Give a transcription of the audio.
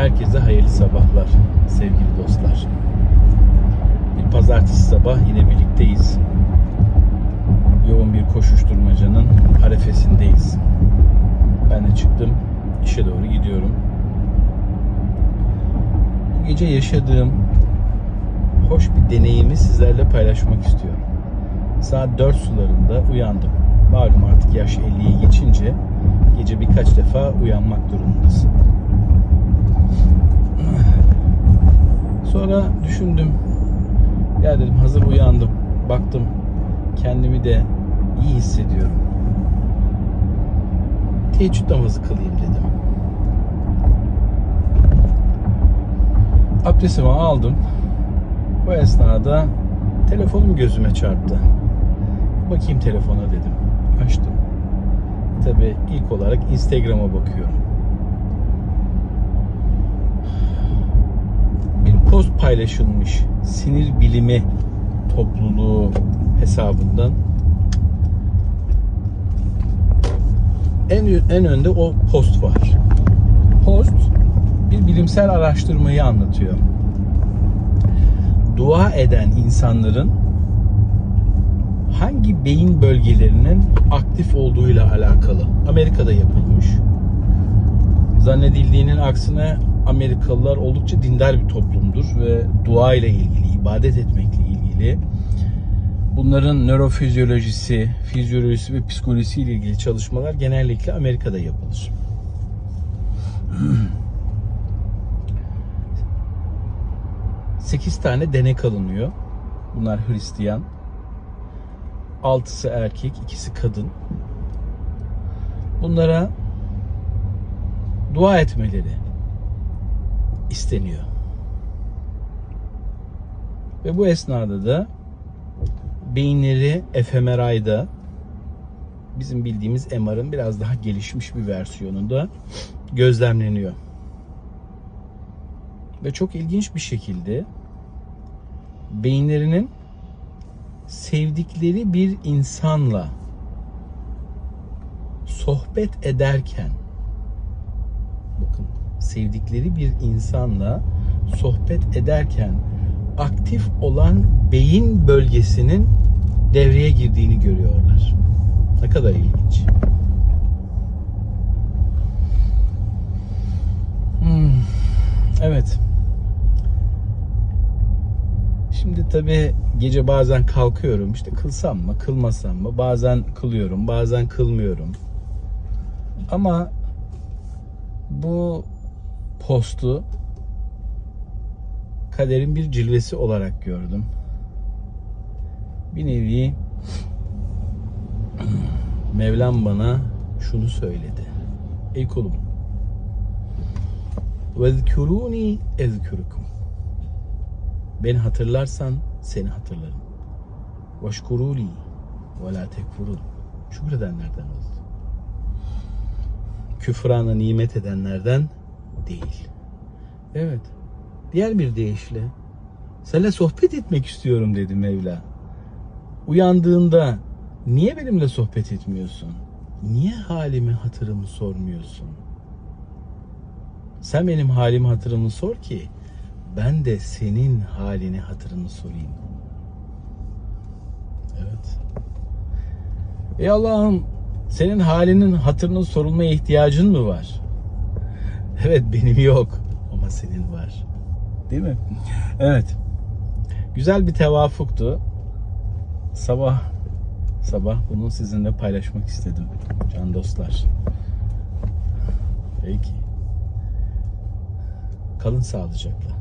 Herkese hayırlı sabahlar sevgili dostlar. Bir pazartesi sabah yine birlikteyiz. Yoğun bir koşuşturmacanın arefesindeyiz. Ben de çıktım, işe doğru gidiyorum. Bu gece yaşadığım hoş bir deneyimi sizlerle paylaşmak istiyorum. Saat 4 sularında uyandım. Malum artık yaş 50'yi geçince gece birkaç defa uyanmak durumundasın. Sonra düşündüm. Ya dedim hazır uyandım. Baktım kendimi de iyi hissediyorum. Teheccüd namazı kılayım dedim. Abdestimi aldım. Bu esnada telefonum gözüme çarptı. Bakayım telefona dedim. Açtım. Tabii ilk olarak Instagram'a bakıyorum. Post paylaşılmış sinir bilimi topluluğu hesabından. En en önde o post var. Post bir bilimsel araştırmayı anlatıyor. Dua eden insanların hangi beyin bölgelerinin aktif olduğuyla alakalı. Amerika'da yapılmış. Zannedildiğinin aksine Amerikalılar oldukça dindar bir toplumdur ve dua ile ilgili, ibadet etmekle ilgili bunların nörofizyolojisi, fizyolojisi ve psikolojisi ile ilgili çalışmalar genellikle Amerika'da yapılır. Sekiz tane denek alınıyor. Bunlar Hristiyan. Altısı erkek, ikisi kadın. Bunlara dua etmeleri isteniyor. Ve bu esnada da beyinleri fMRI'da bizim bildiğimiz MR'ın biraz daha gelişmiş bir versiyonunda gözlemleniyor. Ve çok ilginç bir şekilde beyinlerinin sevdikleri bir insanla sohbet ederken sevdikleri bir insanla sohbet ederken aktif olan beyin bölgesinin devreye girdiğini görüyorlar. Ne kadar ilginç. Hmm, Evet. Şimdi tabi gece bazen kalkıyorum işte kılsam mı kılmasam mı bazen kılıyorum bazen kılmıyorum. Ama bu postu kaderin bir cilvesi olarak gördüm. Bir nevi Mevlam bana şunu söyledi. Ey kulum وَذْكُرُونِي اَذْكُرُكُمْ Beni hatırlarsan seni hatırlarım. وَشْكُرُوا وَلَا تَكْفُرُونَ Şükredenlerden ol. Küfrana nimet edenlerden değil. Evet. Diğer bir deyişle seninle sohbet etmek istiyorum dedi Mevla. Uyandığında niye benimle sohbet etmiyorsun? Niye halimi hatırımı sormuyorsun? Sen benim halimi hatırımı sor ki ben de senin halini hatırını sorayım. Evet. Ey Allah'ım senin halinin hatırının sorulmaya ihtiyacın mı var? Evet benim yok ama senin var. Değil mi? Evet. Güzel bir tevafuktu. Sabah sabah bunu sizinle paylaşmak istedim can dostlar. Peki. Kalın sağlıcakla.